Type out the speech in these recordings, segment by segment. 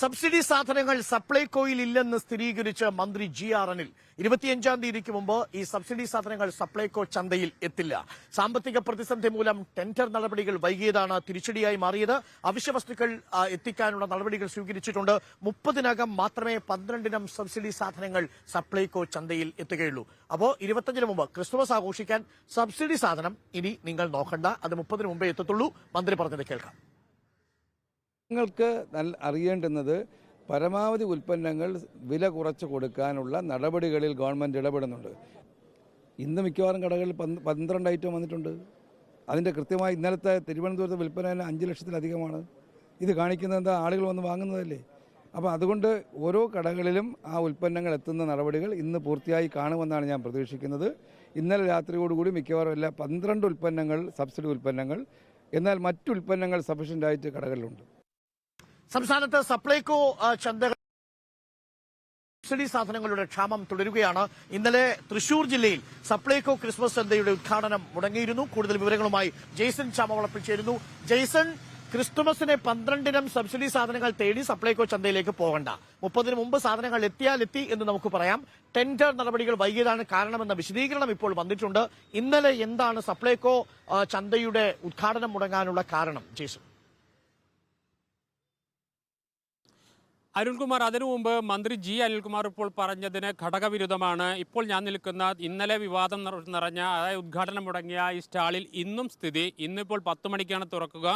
Subsidy സാധനങ്ങൾ സപ്ലൈകോയിൽ ഇല്ലെന്ന് സ്ഥിരീകരിച്ച മന്ത്രി ജി ആർ അനിൽ ഇരുപത്തിയഞ്ചാം തീയതിക്ക് മുമ്പ് ഈ സബ്സിഡി സാധനങ്ങൾ സപ്ലൈകോ ചന്തയിൽ എത്തില്ല. സാമ്പത്തിക പ്രതിസന്ധി മൂലം ടെൻഡർ നടപടികൾ വൈകിയതാണ് തിരിച്ചടിയായി മാറിയത്. അവശ്യ വസ്തുക്കൾ എത്തിക്കാനുള്ള നടപടികൾ സ്വീകരിച്ചിട്ടുണ്ട്. മുപ്പതിനകം മാത്രമേ പന്ത്രണ്ടിനം സബ്സിഡി സാധനങ്ങൾ സപ്ലൈകോ ചന്തയിൽ എത്തുകയുള്ളൂ. അപ്പോ ഇരുപത്തഞ്ചിന് മുമ്പ് ക്രിസ്മസ് ആഘോഷിക്കാൻ സബ്സിഡി സാധനം ഇനി നിങ്ങൾ നോക്കണ്ട. അത് മുപ്പതിന് മുമ്പേ എത്തത്തുള്ളൂ. മന്ത്രി പറഞ്ഞത് കേൾക്കാം. നിങ്ങൾക്ക് നല്ല അറിയേണ്ടുന്നത് പരമാവധി ഉൽപ്പന്നങ്ങൾ വില കുറച്ച് കൊടുക്കാനുള്ള നടപടികളിൽ ഗവൺമെന്റ് ഇടപെടുന്നുണ്ട്. ഇന്ന് മിക്കവാറും കടകളിൽ പന്ത് പന്ത്രണ്ട് ഐറ്റം വന്നിട്ടുണ്ട്. അതിന്റെ കൃത്യമായി ഇന്നലത്തെ തിരുവനന്തപുരത്ത് വിൽപ്പന തന്നെ അഞ്ച് ലക്ഷത്തിലധികമാണ്. ഇത് കാണിക്കുന്നത് എന്താ ആളുകൾ വന്ന് വാങ്ങുന്നതല്ലേ? അപ്പോൾ അതുകൊണ്ട് ഓരോ കടകളിലും ആ ഉൽപ്പന്നങ്ങൾ എത്തുന്ന നടപടികൾ ഇന്ന് പൂർത്തിയായി കാണുമെന്നാണ് ഞാൻ പ്രതീക്ഷിക്കുന്നത്. ഇന്നലെ രാത്രിയോടുകൂടി മിക്കവാറും എല്ലാ പന്ത്രണ്ട് ഉൽപ്പന്നങ്ങൾ സബ്സിഡി ഉൽപ്പന്നങ്ങൾ എന്നാൽ മറ്റു ഉൽപ്പന്നങ്ങൾ സഫീഷ്യന്റ് ആയിട്ട് കടകളിലുണ്ട്. സംസ്ഥാനത്ത് സപ്ലൈകോ ചന്തകൾ സബ്സിഡി സാധനങ്ങളുടെ ക്ഷാമം തുടരുകയാണ്. ഇന്നലെ തൃശൂർ ജില്ലയിൽ സപ്ലൈകോ ക്രിസ്മസ് ചന്തയുടെ ഉദ്ഘാടനം മുടങ്ങിയിരുന്നു. കൂടുതൽ വിവരങ്ങളുമായി ജെയ്സൺ ചാമവളപ്പിൽ ചേരുന്നു. ജെയ്സൺ ക്രിസ്തുമസിനെ പന്ത്രണ്ടിനം സബ്സിഡി സാധനങ്ങൾ തേടി സപ്ലൈകോ ചന്തയിലേക്ക് പോകണ്ട. മുപ്പതിന് മുമ്പ് സാധനങ്ങൾ എത്തിയാൽ എത്തി എന്ന് നമുക്ക് പറയാം. ടെൻഡർ നടപടികൾ വൈകിയതാണ് കാരണമെന്ന വിശദീകരണം ഇപ്പോൾ വന്നിട്ടുണ്ട്. ഇന്നലെ എന്താണ് സപ്ലൈകോ ചന്തയുടെ ഉദ്ഘാടനം മുടങ്ങാനുള്ള കാരണം ജെയ്സൺ? അരുൺകുമാർ അതിനു മുമ്പ് മന്ത്രി ജി. അനിൽകുമാർ ഇപ്പോൾ പറഞ്ഞതിന് ഘടകവിരുദ്ധമാണ്. ഇപ്പോൾ ഞാൻ നിൽക്കുന്ന ഇന്നലെ വിവാദം നിറഞ്ഞ അതായത് ഉദ്ഘാടനം മുടങ്ങിയ ഈ സ്റ്റാളിൽ ഇന്നും സ്ഥിതി. ഇന്നിപ്പോൾ പത്ത് മണിക്കാണ് തുറക്കുക.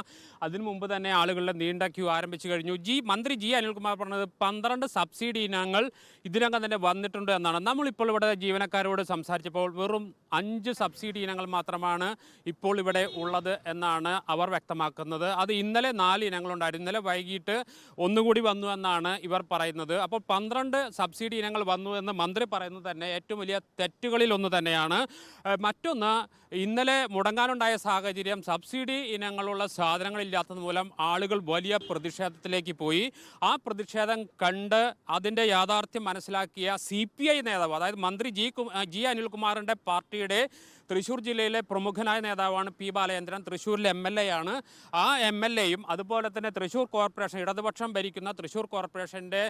അതിനു മുമ്പ് തന്നെ ആളുകളുടെ നീണ്ട ക്യൂ ആരംഭിച്ചു കഴിഞ്ഞു. ജി മന്ത്രി ജി. അനിൽകുമാർ പറഞ്ഞത് പന്ത്രണ്ട് സബ്സിഡി ഇനങ്ങൾ ഇതിനകം തന്നെ വന്നിട്ടുണ്ട് എന്നാണ്. നമ്മളിപ്പോൾ ഇവിടെ ജീവനക്കാരോട് സംസാരിച്ചപ്പോൾ വെറും അഞ്ച് സബ്സിഡി ഇനങ്ങൾ മാത്രമാണ് ഇപ്പോൾ ഇവിടെ ഉള്ളത് എന്നാണ് അവർ വ്യക്തമാക്കുന്നത്. അത് ഇന്നലെ നാല് ഇനങ്ങളുണ്ടായിരുന്നു. ഇന്നലെ വൈകിട്ട് ഒന്നുകൂടി വന്നു എന്നാണ് ഇവർ പറയുന്നത്. അപ്പോൾ പന്ത്രണ്ട് സബ്സിഡി ഇനങ്ങൾ വന്നു എന്ന് മന്ത്രി പറയുന്നത് തന്നെ ഏറ്റവും വലിയ തെറ്റുകളിൽ ഒന്ന് തന്നെയാണ്. മറ്റൊന്ന് ഇന്നലെ മുടങ്ങാനുണ്ടായ സാഹചര്യം സബ്സിഡി ഇനങ്ങളുള്ള സാധനങ്ങളില്ലാത്തത് മൂലം ആളുകൾ വലിയ പ്രതിഷേധത്തിലേക്ക് പോയി. ആ പ്രതിഷേധം കണ്ട് അതിന്റെ യാഥാർത്ഥ്യം മനസ്സിലാക്കിയ സി പി ഐ നേതാവ് അതായത് മന്ത്രി ജി ജി അനിൽകുമാറിന്റെ പാർട്ടിയുടെ തൃശ്ശൂർ ജില്ലയിലെ പ്രമുഖനായ നേതാവാണ് പി ബാലചന്ദ്രൻ. തൃശ്ശൂരിലെ എം എൽ എ ആണ്. ആ എം എൽ എയും അതുപോലെ തന്നെ തൃശ്ശൂർ കോർപ്പറേഷൻ ഇടതുപക്ഷം ഭരിക്കുന്ന തൃശ്ശൂർ കോർപ്പറേഷന്റെ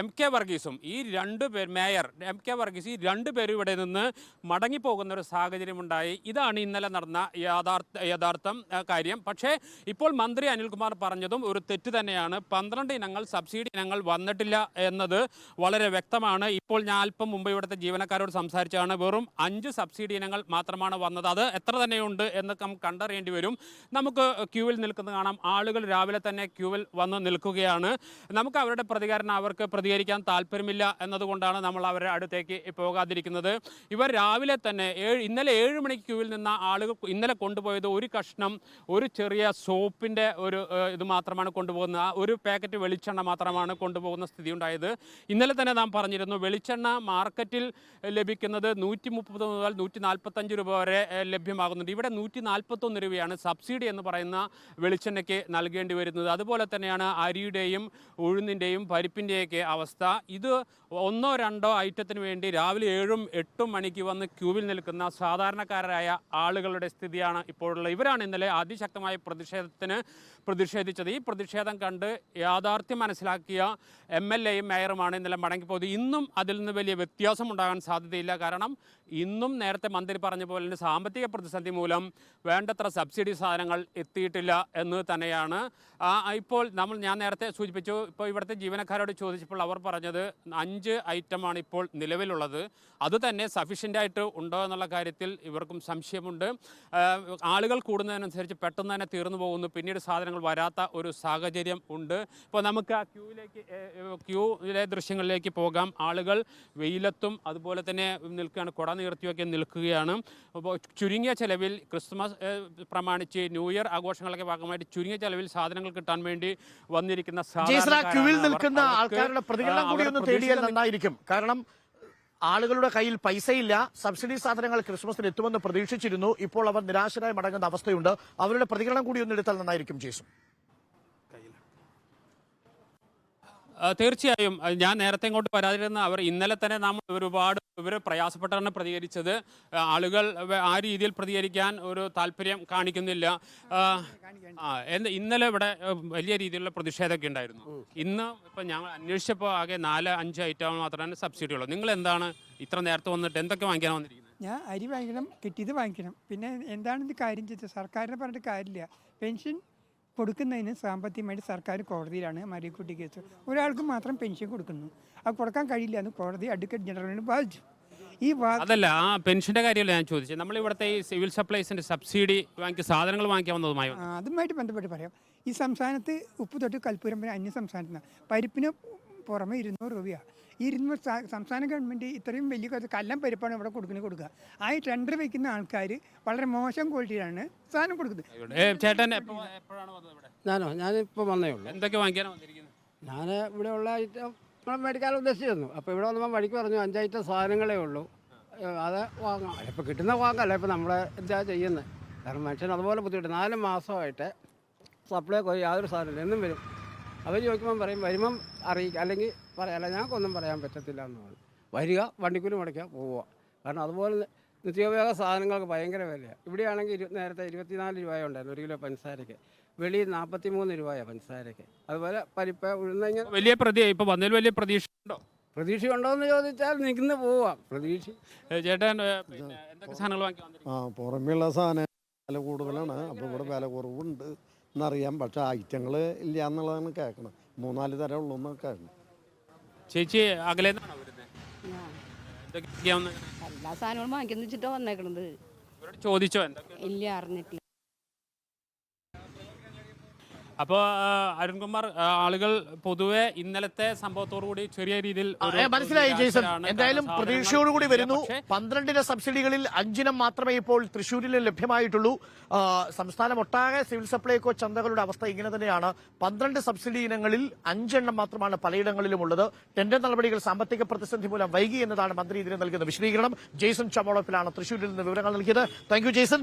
എം കെ വർഗീസും ഈ രണ്ട് പേർ മേയർ എം കെ വർഗീസ് ഈ രണ്ട് പേരും ഇവിടെ നിന്ന് മടങ്ങിപ്പോകുന്ന ഒരു സാഹചര്യമുണ്ടായി. ഇതാണ് ഇന്നലെ നടന്ന യാഥാർത്ഥ യഥാർത്ഥം കാര്യം. പക്ഷേ ഇപ്പോൾ മന്ത്രി അനിൽകുമാർ പറഞ്ഞതും ഒരു തെറ്റ് തന്നെയാണ്. പന്ത്രണ്ട് ഇനങ്ങൾ സബ്സിഡി ഇനങ്ങൾ വന്നിട്ടില്ല എന്നത് വളരെ വ്യക്തമാണ്. ഇപ്പോൾ ഞാൻ അല്പം മുമ്പ് ഇവിടുത്തെ ജീവനക്കാരോട് സംസാരിച്ചാണ് വെറും അഞ്ച് സബ്സിഡി ഇനങ്ങൾ മാത്രമാണ് വന്നത്. അത് എത്ര തന്നെയുണ്ട് എന്ന് നമുക്ക് കണ്ടറിയേണ്ടി വരും. നമുക്ക് ക്യൂവിൽ നിൽക്കുന്നത് കാണാം. ആളുകൾ രാവിലെ തന്നെ ക്യൂവിൽ വന്ന് നിൽക്കുകയാണ്. നമുക്ക് അവരുടെ പ്രതികരണം അവർക്ക് പ്രതികരിക്കാൻ താല്പര്യമില്ല എന്നതുകൊണ്ടാണ് നമ്മൾ അവരുടെ അടുത്തേക്ക് പോകാതിരിക്കുന്നത്. ഇവർ രാവിലെ തന്നെ ഏഴ് ഇന്നലെ ഏഴ് മണിക്ക് ക്യൂവിൽ നിന്ന ആളുകൾ ഇന്നലെ കൊണ്ടുപോയത് ഒരു കഷ്ണം ഒരു ചെറിയ സോപ്പിന്റെ ഒരു ഇത് മാത്രമാണ് കൊണ്ടുപോകുന്നത്. ആ ഒരു പാക്കറ്റ് വെളിച്ചെണ്ണ മാത്രമാണ് കൊണ്ടുപോകുന്ന സ്ഥിതി ഉണ്ടായത് ഇന്നലെ തന്നെ നാം പറഞ്ഞിരുന്നു വെളിച്ചെണ്ണ മാർക്കറ്റിൽ ലഭിക്കുന്നത് നൂറ്റി മുപ്പത് മുതൽ നൂറ്റി നാൽപ്പത്തഞ്ച് രൂപ വരെ ലഭ്യമാകുന്നുണ്ട്. ഇവിടെ നൂറ്റി നാൽപ്പത്തൊന്ന് രൂപയാണ് സബ്സിഡി എന്ന് പറയുന്ന വെളിച്ചെണ്ണയ്ക്ക് നൽകേണ്ടി വരുന്നത്. അതുപോലെ തന്നെയാണ് അരിയുടെയും ഉഴുന്നിന്റെയും പരിപ്പിന്റെയൊക്കെ അവസ്ഥ ഇത് ഒന്നോ രണ്ടോ ഐറ്റത്തിന് വേണ്ടി രാവിലെ ഏഴും എട്ടും മണിക്ക് വന്ന് ക്യൂവിൽ നിൽക്കുന്ന സാധാരണക്കാരായ ആളുകളുടെ സ്ഥിതിയാണ് ഇപ്പോഴുള്ള ഇവരാണ് ഇന്നലെ അതിശക്തമായ പ്രതിഷേധത്തിന് പ്രതിഷേധിച്ചത്. ഈ പ്രതിഷേധം കണ്ട് യാഥാർത്ഥ്യം മനസ്സിലാക്കിയ എം എൽ എയും മേയറുമാണ് ഇന്നലെ മടങ്ങിപ്പോയത് ഇന്നും അതിൽ നിന്ന് വലിയ വ്യത്യാസം ഉണ്ടാകാൻ സാധ്യതയില്ല. കാരണം ഇന്നും നേരത്തെ മന്ത്രി പറഞ്ഞ പോലെ തന്നെ സാമ്പത്തിക പ്രതിസന്ധി മൂലം വേണ്ടത്ര സബ്സിഡി സാധനങ്ങൾ എത്തിയിട്ടില്ല എന്ന് തന്നെയാണ്. ഇപ്പോൾ നമ്മൾ ഞാൻ നേരത്തെ സൂചിപ്പിച്ചു ഇപ്പോൾ ഇവിടുത്തെ ജീവനക്കാരോട് ചോദിച്ചപ്പോൾ അവർ പറഞ്ഞത് അഞ്ച് ഐറ്റമാണ് ഇപ്പോൾ നിലവിലുള്ളത്. അതുതന്നെ തന്നെ സഫീഷ്യന്റ് ആയിട്ട് ഉണ്ടോ എന്നുള്ള കാര്യത്തിൽ ഇവർക്കും സംശയമുണ്ട്. ആളുകൾ കൂടുന്നതിനനുസരിച്ച് പെട്ടെന്ന് തന്നെ തീർന്നു പോകുന്നു. പിന്നീട് സാധനങ്ങൾ വരാത്ത ഒരു സാഹചര്യം ഉണ്ട്. ഇപ്പോൾ നമുക്ക് ആ ക്യൂയിലേക്ക് ക്യൂയിലെ ദൃശ്യങ്ങളിലേക്ക് പോകാം. ആളുകൾ വെയിലത്തും അതുപോലെ തന്നെ നിൽക്കുകയാണ്. കുട നീർത്തിയൊക്കെ നിൽക്കുകയാണ്. അപ്പോൾ ചുരുങ്ങിയ ചെലവിൽ ക്രിസ്മസ് പ്രമാണിച്ച് ന്യൂ ഇയർ ആഘോഷങ്ങളൊക്കെ ഭാഗമായിട്ട് ചുരുങ്ങിയ ചെലവിൽ സാധനങ്ങൾ കിട്ടാൻ വേണ്ടി വന്നിരിക്കുന്ന നിൽക്കുന്ന ആൾക്കാരുടെ പ്രതികരണം കൂടി ഒന്ന് തേടിയാൽ നന്നായിരിക്കും. കാരണം ആളുകളുടെ കയ്യിൽ പൈസയില്ല. സബ്സിഡി സാധനങ്ങൾ ക്രിസ്മസിന് എത്തുമെന്ന് പ്രതീക്ഷിച്ചിരുന്നു. ഇപ്പോൾ അവർ നിരാശരായി മടങ്ങുന്ന അവസ്ഥയുണ്ട്. അവരുടെ പ്രതികരണം കൂടി ഒന്ന് എടുത്താൽ നന്നായിരിക്കും ജേസു ആ, തീർച്ചയായും. ഞാൻ നേരത്തെ ഇങ്ങോട്ട് വരാതിരുന്ന അവർ ഇന്നലെ തന്നെ നാം ഒരുപാട് ഇവർ പ്രയാസപ്പെട്ടാണ് പ്രതികരിച്ചത്. ആളുകൾ ആ രീതിയിൽ പ്രതികരിക്കാൻ ഒരു താല്പര്യം കാണിക്കുന്നില്ല. ഇന്നലെ ഇവിടെ വലിയ രീതിയിലുള്ള പ്രതിഷേധമൊക്കെ ഉണ്ടായിരുന്നു. ഇന്ന് ഇപ്പം ഞങ്ങൾ അന്വേഷിച്ചപ്പോൾ ആകെ നാല് അഞ്ച് ഐറ്റം മാത്രമാണ് സബ്സിഡി ഉള്ളത് നിങ്ങൾ എന്താണ് ഇത്ര നേരത്തെ വന്നിട്ട് എന്തൊക്കെ വാങ്ങിക്കാൻ വന്നിരിക്കുന്നത്? ഞാൻ അരി വാങ്ങിക്കണം കിട്ടിയത് വാങ്ങിക്കണം. പിന്നെ എന്താണ് ഇത് കാര്യം ചെയ്തത്? സർക്കാരിനെ പറഞ്ഞിട്ട് കാര്യമില്ല. പെൻഷൻ കൊടുക്കുന്നതിന് സാമ്പത്തികമായിട്ട് സർക്കാർ കോടതിയിലാണ് മരിക്കുട്ടി കേസ്. ഒരാൾക്ക് മാത്രം പെൻഷൻ കൊടുക്കുന്നു. അത് കൊടുക്കാൻ കഴിയില്ല എന്ന് കോടതി അഡ്വക്കേറ്റ് ജനറലിനെ ബാധിച്ചു ഈ അതല്ല ആ പെൻഷന്റെ കാര്യമല്ല ഞാൻ ചോദിച്ചത്. നമ്മൾ ഇവിടുത്തെ ഈ സിവിൽ സപ്ലൈസിന്റെ സബ്സിഡി വാങ്ങിക്കുക സാധനങ്ങൾ വാങ്ങിക്കാൻ വന്നതുമായി ആ, അതുമായിട്ട് ബന്ധപ്പെട്ട് പറയാം. ഈ സംസ്ഥാനത്ത് ഉപ്പ് തൊട്ട് കൽപ്പൂരം വരെ അന്യ സംസ്ഥാനത്ത് പരിപ്പിന് പുറമെ ഇരുന്നൂറ് രൂപയാണ് ഈ ഇരുന്നൂറ് സ- സംസ്ഥാന ഗവൺമെന്റ് ഇത്രയും വലിയ കുറച്ച് കല്ലം പരിപ്പാണ് ഇവിടെ കൊടുക്കുന്നത് കൊടുക്കുക. ആ ഈ ടെൻഡർ വയ്ക്കുന്ന ആൾക്കാർ വളരെ മോശം ക്വാളിറ്റിയിലാണ് സാധനം കൊടുക്കുന്നത്. ഏ, ചേട്ടൻ എപ്പോഴാണ് വന്നത് ഇവിടെ? ഞാനോ? ഞാനിപ്പോൾ വന്നേ ഉള്ളൂ. എന്തൊക്കെ വന്നിരിക്കുന്നത്? ഞാൻ ഇവിടെ ഉള്ള ഐറ്റം നമ്മൾ മേടിക്കാൻ ഉദ്ദേശിച്ചിരുന്നു. അപ്പോൾ ഇവിടെ വന്നപ്പോൾ വഴിക്ക് പറഞ്ഞു അഞ്ച് സാധനങ്ങളേ ഉള്ളൂ. അത് വാങ്ങാം. ഇപ്പോൾ കിട്ടുന്ന വാങ്ങല്ലേ ഇപ്പോൾ നമ്മൾ എന്താ ചെയ്യുന്നത് കാരണം മനുഷ്യൻ അതുപോലെ ബുദ്ധിമുട്ട്. നാല് മാസമായിട്ട് സപ്ലൈ യാതൊരു സാധനമില്ല. എന്നും വരും. അവർ ചോദിക്കുമ്പം പറയും വരുമ്പം അറിയിക്കുക അല്ലെങ്കിൽ പറയാല്ല ഞങ്ങൾക്കൊന്നും പറയാൻ പറ്റത്തില്ല എന്ന് പറഞ്ഞു വരിക വണ്ടിക്കൂലി മുടക്കുക പോവുക. കാരണം അതുപോലെ നിത്യോപയോഗ സാധനങ്ങൾക്ക് ഭയങ്കര വിലയാണ് ഇവിടെയാണെങ്കിൽ ഇരു നേരത്തെ ഇരുപത്തിനാല് രൂപയുണ്ടായിരുന്നു ഒരു കിലോ പഞ്ചസാരയ്ക്ക്. വെളിയിൽ നാൽപ്പത്തി മൂന്ന് രൂപയാണ് പഞ്ചസാരയ്ക്ക്. അതുപോലെ പരിപ്പ് ഉഴുന്ന വലിയ പ്രതി ഇപ്പോൾ വന്നതിൽ വലിയ പ്രതീക്ഷ ഉണ്ടോ പ്രതീക്ഷ ഉണ്ടോ എന്ന് ചോദിച്ചാൽ നിൽക്കുന്ന പോവാം. പ്രതീക്ഷ ചേട്ടൻ പിന്നെ എന്തൊക്കെ സാധനങ്ങൾ വാങ്ങി ആ പുറമെയുള്ള സാധനം വില കൂടുതലാണ്. അപ്പോൾ ഇവിടെ വില കുറവുണ്ട്. എന്നറിയാം. പക്ഷെ ഐറ്റങ്ങൾ ഇല്ല എന്നുള്ളതാണ് കേൾക്കണം മൂന്നാൽ തരം ഉള്ളൂ എന്നൊക്കെ കേൾക്കണം ചേച്ചി അകലേന്നാണോ വരുന്നത് എന്തൊക്കെയാ വന്നത്? എല്ലാ സാധനങ്ങളും വാങ്ങിക്കുന്ന വെച്ചിട്ടാണ് വന്നേക്കണത്. ഇവരോട് ചോദിച്ചോ? എന്തൊക്കെ ഇല്ല അറിഞ്ഞിട്ടില്ല. അപ്പോൾ അരുൺകുമാർ ആളുകൾ പൊതുവെ ഇന്നലത്തെ സംഭവത്തോടു കൂടി ചെറിയ രീതിയിൽ മനസ്സിലായി ജെയ്സൺ. എന്തായാലും പ്രതീക്ഷയോടുകൂടി വരുന്നു. പന്ത്രണ്ടിന സബ്സിഡികളിൽ അഞ്ചിനം മാത്രമേ ഇപ്പോൾ തൃശ്ശൂരിൽ ലഭ്യമായിട്ടുള്ളൂ. സംസ്ഥാനം സംസ്ഥാനമൊട്ടാകെ സിവിൽ സപ്ലൈകോ ചന്തകളുടെ അവസ്ഥ ഇങ്ങനെ തന്നെയാണ്. പന്ത്രണ്ട് സബ്സിഡി ഇനങ്ങളിൽ അഞ്ചെണ്ണം മാത്രമാണ് പലയിടങ്ങളിലും ഉള്ളത് ടെൻഡർ നടപടികൾ സാമ്പത്തിക പ്രതിസന്ധി മൂലം വൈകി എന്നതാണ് മന്ത്രി ഇതിന് നൽകുന്ന വിശദീകരണം. ജെയ്സൺ ചമോളപ്പിലാണ് തൃശ്ശൂരിൽ നിന്ന് വിവരങ്ങൾ നൽകിയത്. Thank Jason.